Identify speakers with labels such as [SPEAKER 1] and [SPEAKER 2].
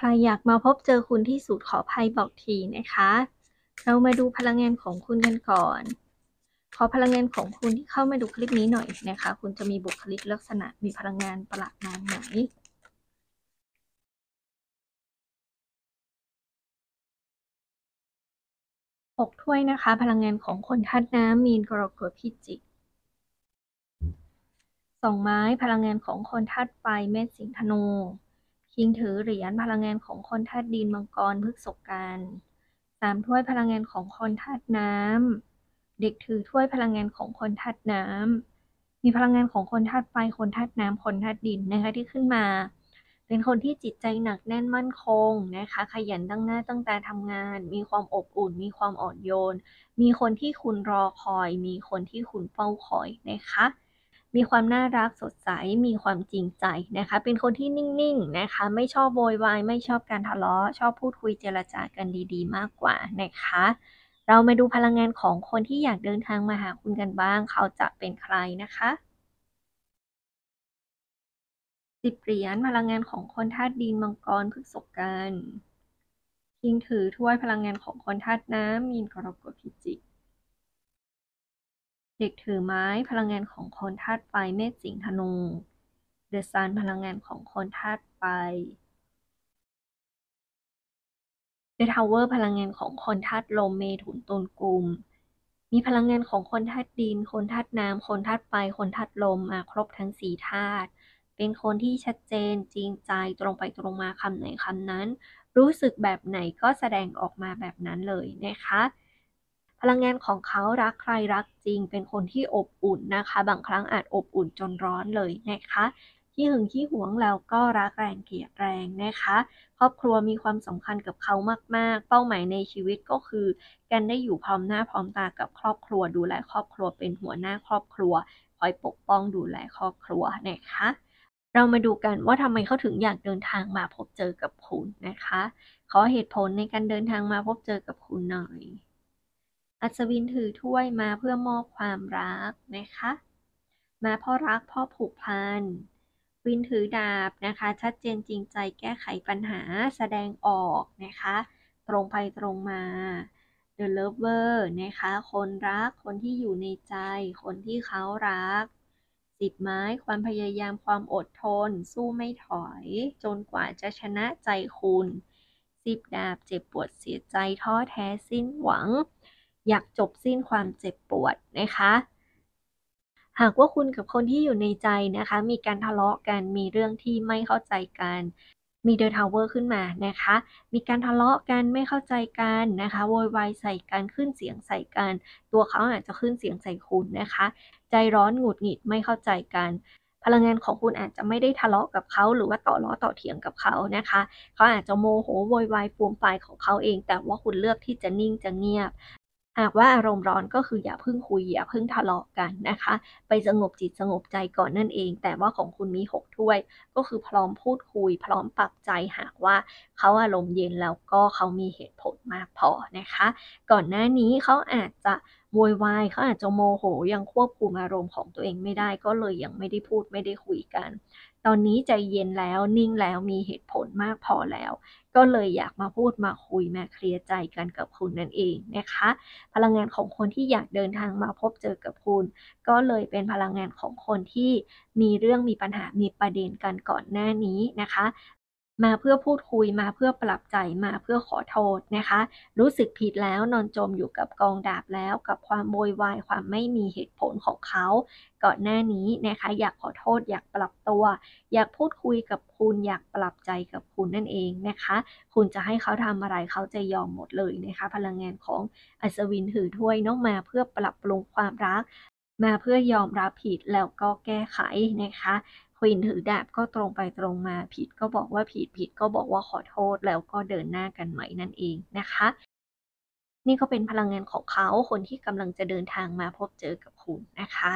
[SPEAKER 1] ใครอยากมาพบเจอคุณที่สุดขอภัยบอกทีนะคะ เรามาดูพลังงานของคุณกันก่อน ขอพลังงานของคุณที่เข้ามาดูคลิปนี้หน่อยนะคะ คุณจะมีบุคลิกลักษณะมีพลังงานประหลาดนานไหนหกถ้วยนะคะ พลังงานของคนธาตุน้ำมีนกรกฎพิจิกสองไม้พลังงานของคนธาตุไฟเมษสิงห์ธนู คิงถือเหรียญพลังงานของคนธาตุดินมังกรพฤกษกันสามถ้วยพลังงานของคนธาตุน้ำ เด็กถือถ้วยพลังงานของคนธาตุน้ำ มีพลังงานของคนธาตุไฟ คนธาตุน้ำ คนธาตุดินนะคะที่ขึ้นมา เป็นคนที่จิตใจหนักแน่นมั่นคงนะคะ ขยันตั้งหน้าตั้งตาทำงาน มีความอบอุ่น มีความอ่อนโยน มีคนที่คุณรอคอย มีคนที่คุณเฝ้าคอยนะคะ มีความน่ารักสดใส มีความจริงใจนะคะ เป็นคนที่นิ่งๆนะคะ ไม่ชอบโวยวาย ไม่ชอบการทะเลาะ ชอบพูดคุยเจรจากันดีๆ มากกว่านะคะ เรามาดูพลังงานของคนที่อยากเดินทางมาหาคุณกันบ้าง เขาจะเป็นใครนะคะสิบเหรียญพลังงานของคนธาตุดินมังกรพฤกษกันคิงถือถ้วยพลังงานของคนธาตุน้ำมีนกรกฎพิจิก เด็กถือไม้พลังงานของคนธาตุไฟเมษสิงห์ธนูเดอะซันพลังงานของคนธาตุไฟเดอะทาวเวอร์พลังงานของคนธาตุลมเมถุนตุลกุมมีพลังงานของคนธาตุดิน คนธาตุน้ำคนธาตุไฟ คนธาตุลมมาครบทั้งสี่ธาตุเป็นคนที่ชัดเจนจริงใจตรงไปตรงมาคำไหนคำนั้น รู้สึกแบบไหนก็แสดงออกมาแบบนั้นเลยนะคะ พลังงานของเขารักใครรักจริง เป็นคนที่อบอุ่นนะคะ บางครั้งอาจอบอุ่นจนร้อนเลยนะคะที่หึงที่หวงแล้วก็รักแรงเกลียดแรงนะคะ ครอบครัวมีความสำคัญกับเขามาก ๆ เป้าหมายในชีวิตก็คือการได้อยู่พร้อมหน้าพร้อมตากับครอบครัว ดูแลครอบครัวเป็นหัวหน้าครอบครัวคอยปกป้องดูแลครอบครัวนะคะเรามาดูกันว่าทำไมเขาถึงอยากเดินทางมาพบเจอกับคุณนะคะ ขอเหตุผลในการเดินทางมาพบเจอกับคุณหน่อย อัศวินถือถ้วยมาเพื่อมอบความรักนะคะ มาเพราะรักเพราะผูกพัน วินถือดาบนะคะ ชัดเจนจริงใจแก้ไขปัญหาแสดงออกนะคะ ตรงไปตรงมา The Lover นะคะ คนรัก คนที่อยู่ในใจ คนที่เขารักสิบไม้ความพยายามความอดทน สู้ไม่ถอย จนกว่าจะชนะใจคุณสิบดาบเจ็บปวดเสียใจท้อแท้สิ้นหวัง อยากจบสิ้นความเจ็บปวดนะคะ หากว่าคุณกับคนที่อยู่ในใจนะคะ มีการทะเลาะกันมีเรื่องที่ไม่เข้าใจกันมีเดอะทาวเวอร์ขึ้นมานะคะ มีการทะเลาะกันไม่เข้าใจกันนะคะโวยวายใส่กันขึ้นเสียงใส่กัน ตัวเขาอาจจะขึ้นเสียงใส่คุณนะคะ ใจร้อนหงุดหงิดไม่เข้าใจกัน พลังงานของคุณอาจจะไม่ได้ทะเลาะกับเขาหรือว่าต่อล้อต่อเถียงกับเขานะคะ เขาอาจจะโมโหโวยวายฟูมไฟของเขาเอง แต่ว่าคุณเลือกที่จะนิ่งจะเงียบ หากว่าอารมณ์ร้อนก็คืออย่าเพิ่งคุยอย่าเพิ่งทะเลาะกันนะคะ ไปสงบจิตสงบใจก่อนนั่นเอง แต่ว่าของคุณมีหกถ้วย ก็คือพร้อมพูดคุย พร้อมปรับใจหากว่าเขาอารมณ์เย็นแล้วก็เขามีเหตุผลมากพอนะคะ ก่อนหน้านี้เขาอาจจะ โวยวายเขาอาจจะโมโหยังควบคุมอารมณ์ของตัวเองไม่ได้ก็เลยยังไม่ได้พูดไม่ได้คุยกัน ตอนนี้ใจเย็นแล้วนิ่งแล้วมีเหตุผลมากพอแล้ว ก็เลยอยากมาพูดมาคุยมาเคลียร์ใจกันกับคุณนั่นเองนะคะ พลังงานของคนที่อยากเดินทางมาพบเจอกับคุณ ก็เลยเป็นพลังงานของคนที่มีเรื่องมีปัญหามีประเด็นกันก่อนหน้านี้นะคะ มาเพื่อพูดคุยมาเพื่อปรับใจมาเพื่อขอโทษนะคะ รู้สึกผิดแล้วนอนจมอยู่กับกองดาบแล้ว กับความโวยวายความไม่มีเหตุผลของเขา ก่อนหน้านี้นะคะ อยากขอโทษอยากปรับตัว อยากพูดคุยกับคุณอยากปรับใจกับคุณนั่นเองนะคะ คุณจะให้เขาทำอะไรเขาจะยอมหมดเลยนะคะ พลังงานของอัศวินถือถ้วยน้องมาเพื่อปรับปรุงความรักมาเพื่อยอมรับผิดแล้วก็แก้ไขนะคะ ควีนถือดาบก็ตรงไปตรงมาผิดก็บอกว่าผิดผิดก็บอกว่าขอโทษแล้วก็เดินหน้ากันใหม่นั่นเองนะคะ นี่ก็เป็นพลังงานของเขาคนที่กำลังจะเดินทางมาพบเจอกับคุณนะคะ